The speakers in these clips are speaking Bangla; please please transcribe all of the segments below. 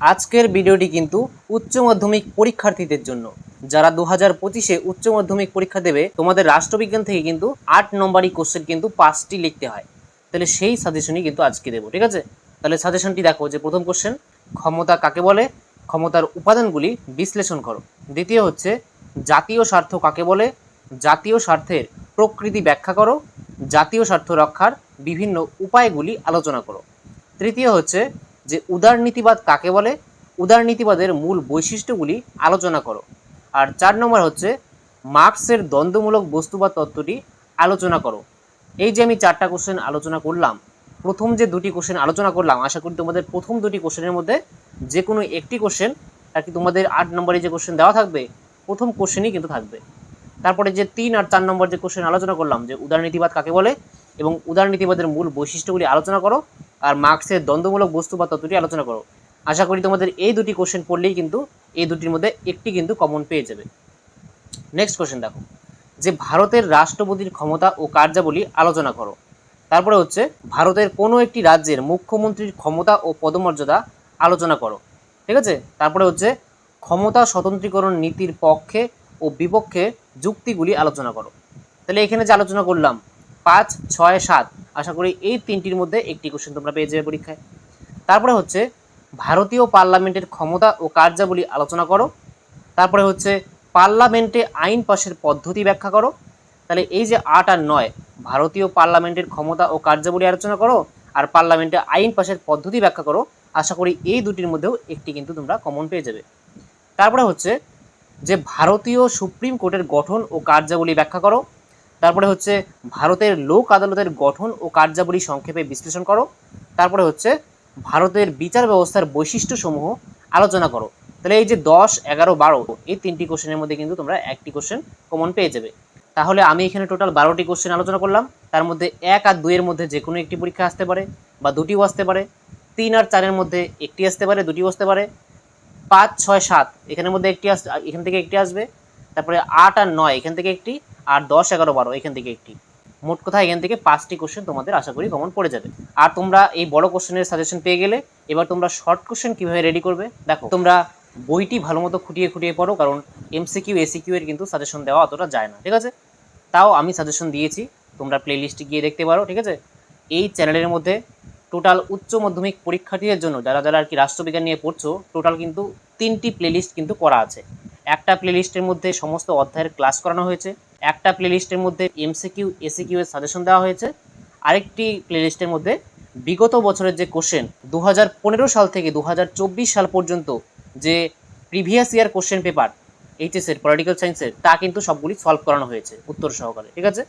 আজকের ভিডিওটি কিন্তু উচ্চ মাধ্যমিক পরীক্ষার্থীদের জন্য। যারা দু হাজার পঁচিশে উচ্চ মাধ্যমিক পরীক্ষা দেবে, তোমাদের রাষ্ট্রবিজ্ঞান থেকে কিন্তু আট নম্বরই কোশ্চেন কিন্তু পাঁচটি লিখতে হয়। তাহলে সেই সাজেশনই কিন্তু আজকে দেবো, ঠিক আছে? তাহলে সাজেশনটি দেখো যে প্রথম কোশ্চেন ক্ষমতা কাকে বলে? ক্ষমতার উপাদানগুলি বিশ্লেষণ করো। দ্বিতীয় হচ্ছে, জাতীয় স্বার্থ কাকে বলে? জাতীয় স্বার্থের প্রকৃতি ব্যাখ্যা করো। জাতীয় স্বার্থ রক্ষার বিভিন্ন উপায়গুলি আলোচনা করো। তৃতীয় হচ্ছে যে উদারনীতিবাদ কাকে বলে? উদারনীতিবাদের মূল বৈশিষ্ট্যগুলি আলোচনা করো। আর চার নম্বর হচ্ছে, মার্কসের দ্বন্দ্বমূলক বস্তুবাদ তত্ত্বটি আলোচনা করো। এই যে আমি চারটা কোশ্চেন আলোচনা করলাম, প্রথম যে দুটি কোশ্চেন আলোচনা করলাম, আশা করি তোমাদের প্রথম দুটি কোশ্চেনের মধ্যে যে কোনো একটি কোশ্চেন আর কি তোমাদের আট নম্বরে যে কোশ্চেন দেওয়া থাকবে, প্রথম কোশ্চেনই কিন্তু থাকবে। তারপরে যে তিন আর চার নম্বর যে কোশ্চেন আলোচনা করলাম, যে উদারনীতিবাদ কাকে বলে? এবং উদারনীতিবাদের মূল বৈশিষ্ট্যগুলি আলোচনা করো আর মার্কসের দ্বন্দ্বমূলক বস্তু বা তত্ত্বটি আলোচনা করো। আশা করি তোমাদের এই দুটি কোশ্চেন পড়লেই কিন্তু এই দুটির মধ্যে একটি কিন্তু কমন পেয়ে যাবে। নেক্সট কোশ্চেন দেখো। যে ভারতের রাষ্ট্রপতির ক্ষমতা ও কার্যাবলী আলোচনা করো। তারপরে হচ্ছে, ভারতের কোনো একটি রাজ্যের মুখ্যমন্ত্রীর ক্ষমতা ও পদমর্যাদা আলোচনা করো। ঠিক আছে? তারপরে হচ্ছে, ক্ষমতা স্বতন্ত্রীকরণ নীতির পক্ষে ও বিপক্ষে যুক্তিগুলি আলোচনা করো। তাহলে এখানে যে আলোচনা করলাম, পাঁচ, ছয়, সাত আশা করি এই তিনটির মধ্যে একটি কোশ্চেন তোমরা পেয়ে যাবে পরীক্ষায়। তারপরে হচ্ছে, ভারতীয় পার্লামেন্টের ক্ষমতা ও কার্যাবলী আলোচনা করো। তারপরে হচ্ছে, পার্লামেন্টে আইন পাশের পদ্ধতি ব্যাখ্যা করো। তাহলে এই যে আট আর নয়, ভারতীয় পার্লামেন্টের ক্ষমতা ও কার্যাবলী আলোচনা করো আর পার্লামেন্টে আইন পাশের পদ্ধতি ব্যাখ্যা করো, আশা করি এই দুটির মধ্যেও একটি কিন্তু তোমরা কমন পেয়ে যাবে। তারপরে হচ্ছে, যে ভারতীয় সুপ্রিম কোর্টের গঠন ও কার্যাবলী ব্যাখ্যা করো। তারপরে হচ্ছে ভারতের লোক আদালতের গঠন ও কার্যাবলী সংক্ষেপে বিশ্লেষণ করো। তারপরে হচ্ছে ভারতের বিচার ব্যবস্থার বৈশিষ্ট্যসমূহ আলোচনা করো। তাহলে এই যে দশ, এগারো, বারো, এই তিনটি কোশ্চেনের মধ্যে কিন্তু তোমরা একটি কোশ্চেন কমন পেয়ে যাবে। তাহলে আমি এখানে টোটাল বারোটি কোশ্চেন আলোচনা করলাম। তার মধ্যে এক আর দুইয়ের মধ্যে যে কোনো একটি পরীক্ষা আসতে পারে বা দুটিও আসতে পারে। তিন আর চারের মধ্যে একটি আসতে পারে, দুটিও আসতে পারে। পাঁচ, ছয়, সাত, এখানের মধ্যে একটি আস এখান থেকে একটি আসবে। তারপরে আট আর নয়, এখান থেকে একটি। আর দশ, এগারো, বারো, এখান থেকে একটি। মোট কথা এখান থেকে পাঁচটি কোশ্চেন তোমাদের আশা করি কমন পড়ে যাবে। আর তোমরা এই বড় কোশ্চেনের সাজেশন পেয়ে গেলে এবার তোমরা শর্ট কোশ্চেন কীভাবে রেডি করবে? দেখো, তোমরা বইটি ভালো মতো খুঁটিয়ে খুঁটিয়ে পড়ো, কারণ এমসিকিউ এসিকিউ এর কিন্তু সাজেশন দেওয়া অতটা যায় না, ঠিক আছে? তাও আমি সাজেশন দিয়েছি, তোমরা প্লে লিস্টে গিয়ে দেখতে পারো, ঠিক আছে? এই চ্যানেলের মধ্যে টোটাল উচ্চ মাধ্যমিক পরীক্ষার্থীদের জন্য, যারা যারা আর কি রাষ্ট্রবিজ্ঞান নিয়ে পড়ছো টোটাল কিন্তু তিনটি প্লেলিস্ট কিন্তু করা আছে। একটা প্লেলিস্টের মধ্যে সমস্ত অধ্যায়ের ক্লাস করানো হয়েছে একটা প্লেলিস্টের মধ্যে এমসিকিউ, এসিকিউ এর সাজেশন দেওয়া হয়েছে। আরেকটি প্লেলিস্টের মধ্যে বিগত বছরের যে কোশ্চেন দু হাজার পনেরো সাল থেকে দু হাজার চব্বিশ সাল পর্যন্ত যে প্রিভিয়াস ইয়ার কোশ্চেন পেপার এইচএসের পলিটিক্যাল সায়েন্সের তা কিন্তু সবগুলি সলভ করানো হয়েছে উত্তর সহকারে, ঠিক আছে?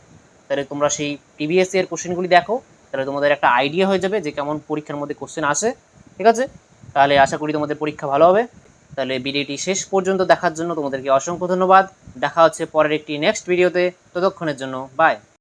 তাহলে তোমরা সেই প্রিভিয়াস ইয়ার কোশ্চেনগুলি দেখো, তাহলে তোমাদের একটা আইডিয়া হয়ে যাবে যে কেমন পরীক্ষার মধ্যে কোশ্চেন আসে, ঠিক আছে? তাহলে আশা করি তোমাদের পরীক্ষা ভালো হবে। তাহলে ভিডিওটি শেষ পর্যন্ত দেখার জন্য তোমাদেরকে অসংখ্য ধন্যবাদ। দেখা হচ্ছে পরের একটি নেক্সট ভিডিওতে ততক্ষণের জন্য বাই